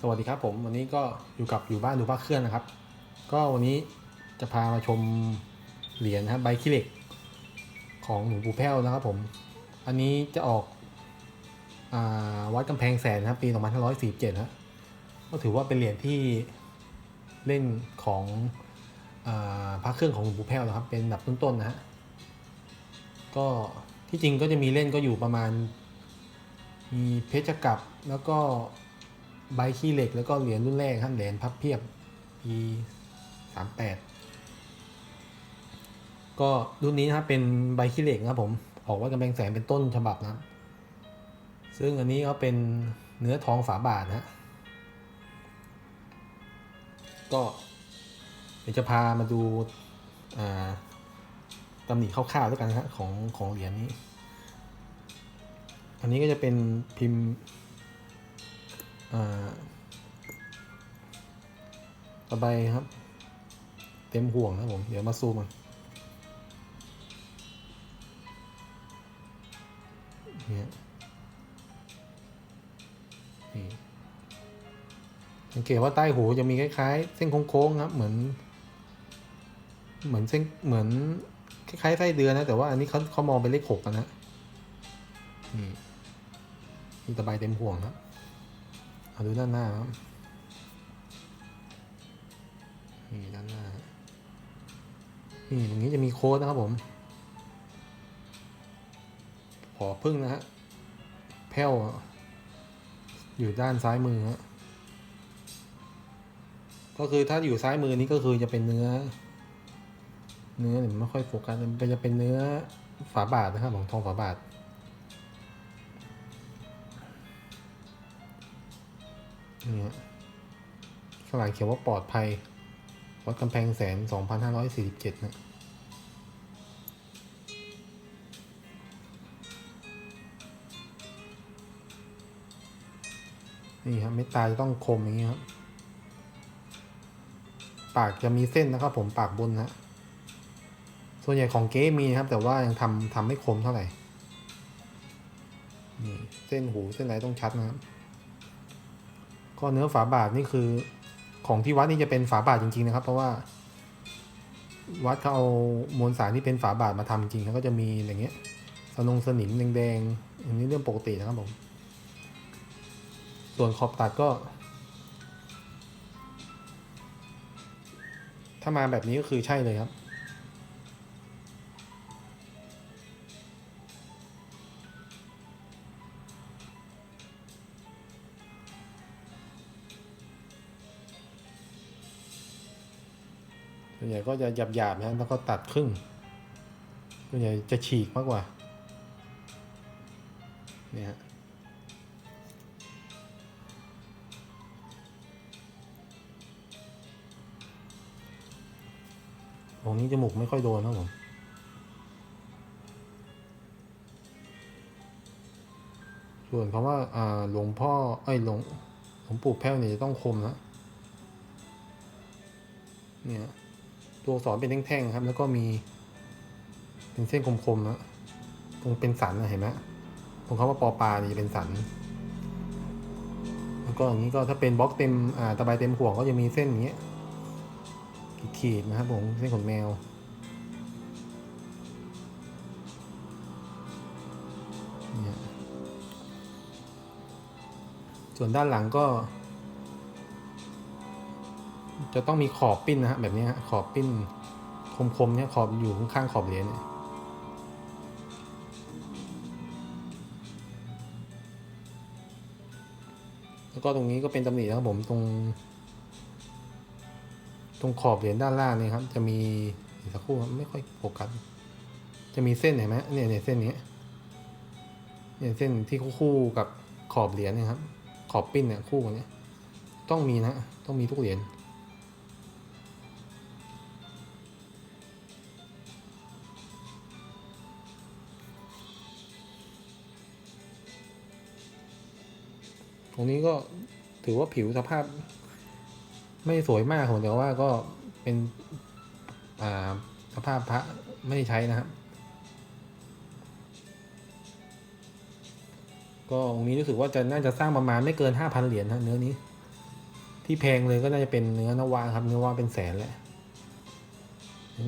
สวัสดีครับผมวันนี้ก็อยู่กับอยู่บ้านดูบ้าเครื่องนะครับ ก็วันนี้จะพามาชมเหรียญนะครับใบขี้เหล็กของหลวงปู่แพ้วนะครับผม อันนี้จะออกอวัดกำแพงแสนนะครับปี2547ครับก็ถือว่าเป็นเหรียญที่เล่นของอพระเครื่องของหลวงปู่แพ้วนะครับ เป็นอันดับต้นๆนะฮะก็ที่จริงก็จะมีเล่นก็อยู่ประมาณมีเพชรกับแล้วก็ ใบขี้เหล็กแล้วก็เหรียญรุ่นแรกครับเหรียญพับเพียบปีสามแปดก็รุ่นนี้นะครับเป็นใบขี้เหล็กนะครับผม ออกว่ากำแพงแสนเป็นต้นฉบับนะซึ่งอันนี้ก็เป็นเนื้อทองฝาบาทนะฮะก็เดี๋ยวจะพามาดูาตำหนิคร่าวๆด้วยกันนะครับของของเหรียญนี้ อันนี้ก็จะเป็นพิมพ์ ตะไบครับ เต็มห่วงนะครับผม เดี๋ยวมาซูมมันเนี่ยนี่สังเกตว่าใต้หูจะมีคล้ายๆ เส้นโค้งๆครับ เหมือน เหมือนเส้นเหมือนคล้ายๆไส้เดือนนะ แต่ว่าอันนี้เขาเขามองเป็นเลขหกนะนี่มีตะไบเต็มห่วงครับ ดูด้านหน้าครับนี่ด้านหน้า นี่ตรงนี้จะมีโค้ดนะครับผมขอพึ่งนะฮะแพ้วอยู่ด้านซ้ายมือฮะก็คือถ้าอยู่ซ้ายมือนี้ก็คือจะเป็นเนื้อ เนื้อเนี่ยไม่ค่อยโฟกัสมันจะเป็นเนื้อฝาบาทนะครับของทองฝาบาท นี่ข้างหลังเขียนว่าปลอดภัย วัดกำแพงแสน 2547 นะนี่ครับเม็ดตาจะต้องคมอย่างนี้ครับ ปากจะมีเส้นนะครับ ผมปากบนนะส่วนใหญ่ของเก๊มีนะครับ แต่ว่ายังทำทำไม่คมเท่าไหร่นี่เส้นหูเส้นอะไรต้องชัดนะครับ ก็เนื้อฝาบาทนี่คือของที่วัดนี่จะเป็นฝาบาทจริง ๆ นะครับ เพราะว่า วัดเขาเอามวลสารที่เป็นฝาบาทมาทำจริงเขาก็จะมีอย่างเงี้ยสนงสนิมแดงๆอย่างนี้เรื่องปกตินะครับผม ส่วนขอบตัดก็ ถ้ามาแบบนี้ก็คือใช่เลยครับ ส่วนใหญ่ก็จะหยาบๆนะแล้วก็ตัดครึ่งส่วนใหญ่จะฉีกมากกว่าเนี่ยฮะตรงนี้จมูกไม่ค่อยโดนนะผมส่วนคำว่าอ่าหลวงพ่อเอ้หลวงหลวงปู่แพ้วเนี่ยจะต้องคมนะเนี่ย ตัวสอักษรเป็นแท่งๆครับ แล้วก็มีเป็นเส้นคมๆนะตรงเป็นสันนะเห็นไหมตรงเขาว่าปอปลานี่จะเป็นสัน แล้วก็อย่างนี้ก็ถ้าเป็นบล็อกเต็มอ่าตะไบเต็มห่วงก็จะมีเส้นอย่างเงี้ยขีดๆนะครับผมเส้นขนแมวส่วนด้านหลังก็ จะต้องมีขอบปิ้นนะฮะแบบนี้ฮะขอบปิ้นคมๆเนี่ยขอบอยู่ข้างๆขอบเหรียญเนี่ยแล้วก็ตรงนี้ก็เป็นตำหนินะครับผมตรง ตรงขอบเหรียญด้านล่างนี่ครับ จะมีสักครู่ไม่ค่อยโฟกัสจะมีเส้นเห็นไหมเนี่ยเนี่ยเส้นนี้เนี่ยเส้นที่คู่กับขอบเหรียญเนะครับ ขอบปิ้นเนี่ยคู่กันเนี่ยต้องมีนะ ต้องมีทุกเหรียญ ตรงนี้ก็ถือว่าผิวสภาพ ไม่สวยมากผมแต่ว่าก็เป็นสภาพพระไม่ได้ใช้นะครับ ก็องค์นี้รู้สึกว่าจะน่าจะสร้างประมาณไม่เกินห้าพันเหรียญนะเนื้อนี้ ที่แพงเลยก็น่าจะเป็นเนื้อนวาครับ เนื้อวาเป็นแสนแหละ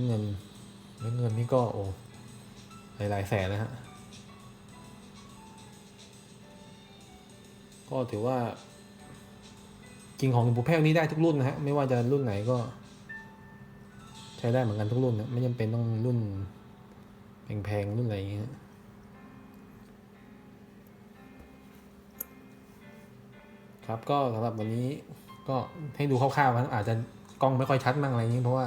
เงินเงินนี่ก็โอ้หลายหลายๆแสนนะฮะ ก็ถือว่า จริงของหลวงปู่แพ้วนี้ได้ทุกรุ่นนะฮะไม่ว่าจะรุ่นไหนก็ ใช้ได้เหมือนกันทุกรุ่นนะไม่จำเป็นต้องรุ่นแพงๆรุ่นอะไรอย่างเงี้ยครับก็สำหรับวันนี้ก็ให้ดูคร่าวๆนอาจจะกล้องไม่ค่อยชัดมั่งอะไรอย่างนี้เพราะว่า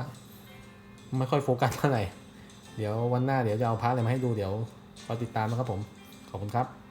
ไม่ค่อยโฟกัสเท่าไหร่ เดี๋ยววันหน้าเดี๋ยวจะเอาพาร์ทอะไรมาให้ดูเดี๋ยวรอติดตามนะครับผม ขอบคุณครับ